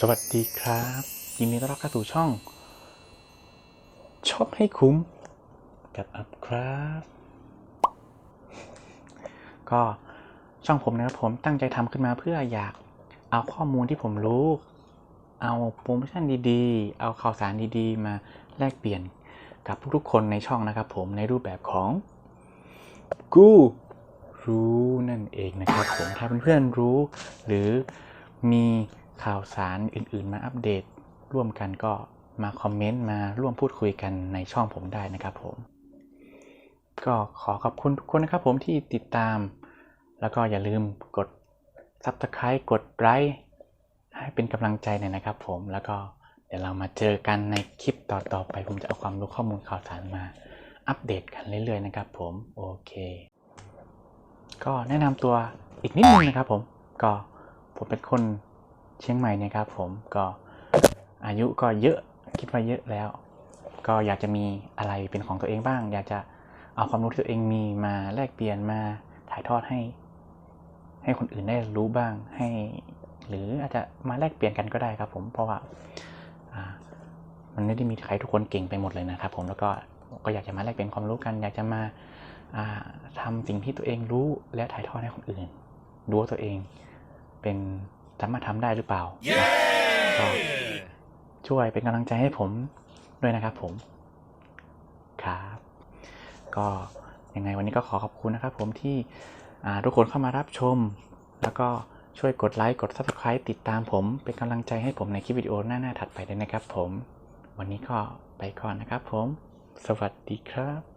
สวัสดีครับ ยินดีต้อนรับเข้าสู่ช่องช็อปให้คุ้มกับอัพครับ ก็ช่องผมนะครับผมตั้งใจทำขึ้นมาเพื่ออยากเอาข้อมูลที่ผมรู้ เอาโปรโมชั่นดีๆ เอาข่าวสารดีๆ มาแลกเปลี่ยนกับทุกๆคนในช่องนะครับผมในรูปแบบของกูรู้นั่นเองนะครับผมถ้าเพื่อนๆรู้ หรือมี ข่าวสารอื่นๆ มาอัปเดต ร่วมกันก็มาคอมเมนต์มาร่วมพูดคุยกันในช่องผมได้นะครับผม ก็ขอขอบคุณทุกคนนะครับผมที่ติดตาม แล้วก็อย่าลืมกด Subscribe กดไลค์ให้เป็นกำลังใจหน่อยนะครับผมแล้วก็เดี๋ยวเรามาเจอกันในคลิปต่อๆไป ผมจะเอาความรู้ข้อมูลข่าวสารมาอัปเดตกันเรื่อยๆนะครับผมโอเค ก็แนะนำตัวอีกนิดนึงนะครับผมก็ผมเป็นคน เชียงใหม่เนี่ยครับผมก็อายุก็เยอะคิดว่าเยอะแล้ว ก็อยากจะมีอะไรเป็นของตัวเองบ้าง อยากจะเอาความรู้ที่ตัวเองมีมาแลกเปลี่ยนมาถ่ายทอดให้ ให้คนอื่นได้รู้บ้างให้ หรืออาจจะมาแลกเปลี่ยนกันก็ได้ครับ ผมเพราะว่ามันไม่ได้มีใครทุกคนเก่งไปหมดเลยนะครับ ผมแล้วก็ก็อยากจะมาแลกเปลี่ยนความรู้กัน อยากจะมาอ่าทำสิ่งที่ตัวเองรู้และถ่ายทอดให้คนอื่นดูว่าตัวเองเป็น สามารถทำได้หรือเปล่าก็ช่วยเป็นกำลังใจให้ผมด้วยนะครับผม ครับ ก็ยังไงวันนี้ก็ขอขอบคุณนะครับผมที่อ่าทุกคนเข้ามารับชม แล้วก็ช่วยกดไลค์กด Subscribe ติดตามผม เป็นกำลังใจให้ผมในคลิปวิดีโอหน้า ๆ ถัดไปด้วยนะครับผม วันนี้ก็ไปก่อนนะครับผม สวัสดีครับ